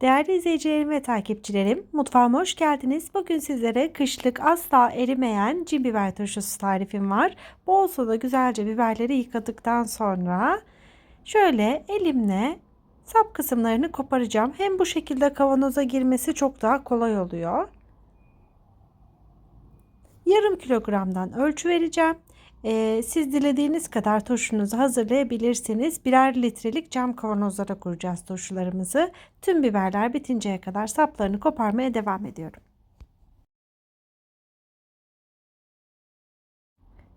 Değerli izleyicilerim ve takipçilerim, mutfağıma hoş geldiniz. Bugün sizlere kışlık asla erimeyen cin biber turşusu tarifim var. Bol suda güzelce biberleri yıkadıktan sonra şöyle elimle sap kısımlarını koparacağım. Hem bu şekilde kavanoza girmesi çok daha kolay oluyor. Yarım kilogramdan ölçü vereceğim. Ee, siz dilediğiniz kadar turşunuzu hazırlayabilirsiniz. Birer litrelik cam kavanozlara kuracağız turşularımızı. Tüm biberler bitinceye kadar saplarını koparmaya devam ediyorum.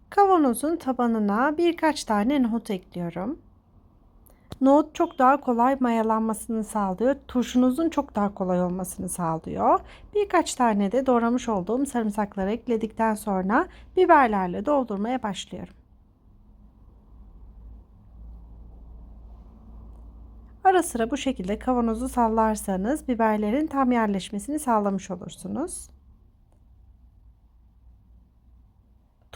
Kavanozun tabanına birkaç tane nohut ekliyorum. Nohut çok daha kolay mayalanmasını sağlıyor. Turşunuzun çok daha kolay olmasını sağlıyor. Birkaç tane de doğramış olduğum sarımsakları ekledikten sonra biberlerle doldurmaya başlıyorum. Ara sıra bu şekilde kavanozu sallarsanız biberlerin tam yerleşmesini sağlamış olursunuz.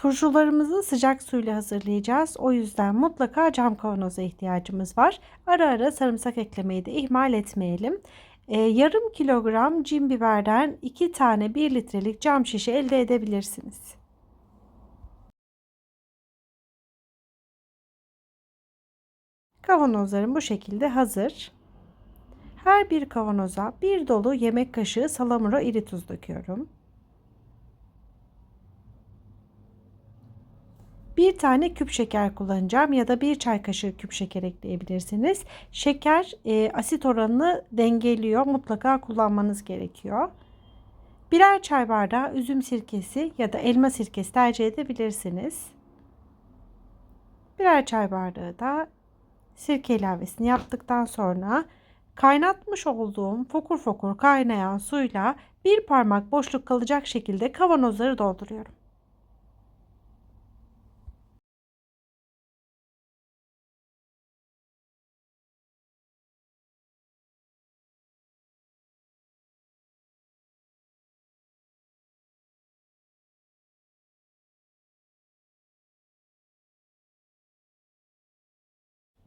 Turşularımızı sıcak suyla hazırlayacağız. O yüzden mutlaka cam kavanoza ihtiyacımız var. Ara ara sarımsak eklemeyi de ihmal etmeyelim. Ee, yarım kilogram cin biberden 2 tane 1 litrelik cam şişe elde edebilirsiniz. Kavanozlarım bu şekilde hazır. Her bir kavanoza bir dolu yemek kaşığı salamura iri tuz döküyorum. Bir tane küp şeker kullanacağım ya da bir çay kaşığı küp şeker ekleyebilirsiniz. Şeker e, asit oranını dengeliyor. Mutlaka kullanmanız gerekiyor. Birer çay bardağı üzüm sirkesi ya da elma sirkesi tercih edebilirsiniz. Birer çay bardağı da sirke ilavesini yaptıktan sonra kaynatmış olduğum fokur fokur kaynayan suyla bir parmak boşluk kalacak şekilde kavanozları dolduruyorum.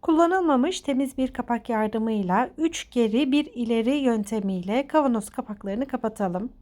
Kullanılmamış temiz bir kapak yardımıyla 3 geri 1 ileri yöntemiyle kavanoz kapaklarını kapatalım.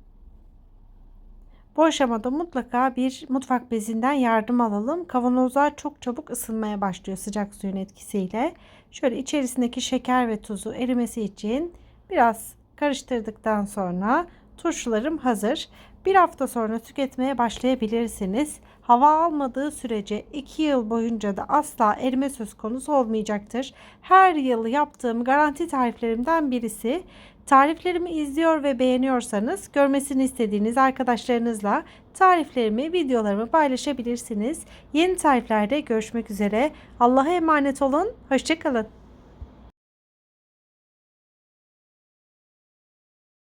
Bu aşamada mutlaka bir mutfak bezinden yardım alalım. Kavanozlar çok çabuk ısınmaya başlıyor sıcak suyun etkisiyle. Şöyle içerisindeki şeker ve tuzu erimesi için biraz karıştırdıktan sonra turşularım hazır. Bir hafta sonra tüketmeye başlayabilirsiniz. Hava almadığı sürece 2 yıl boyunca da asla erime söz konusu olmayacaktır. Her yıl yaptığım garanti tariflerimden birisi. Tariflerimi izliyor ve beğeniyorsanız görmesini istediğiniz arkadaşlarınızla tariflerimi, videolarımı paylaşabilirsiniz. Yeni tariflerde görüşmek üzere. Allah'a emanet olun. Hoşçakalın.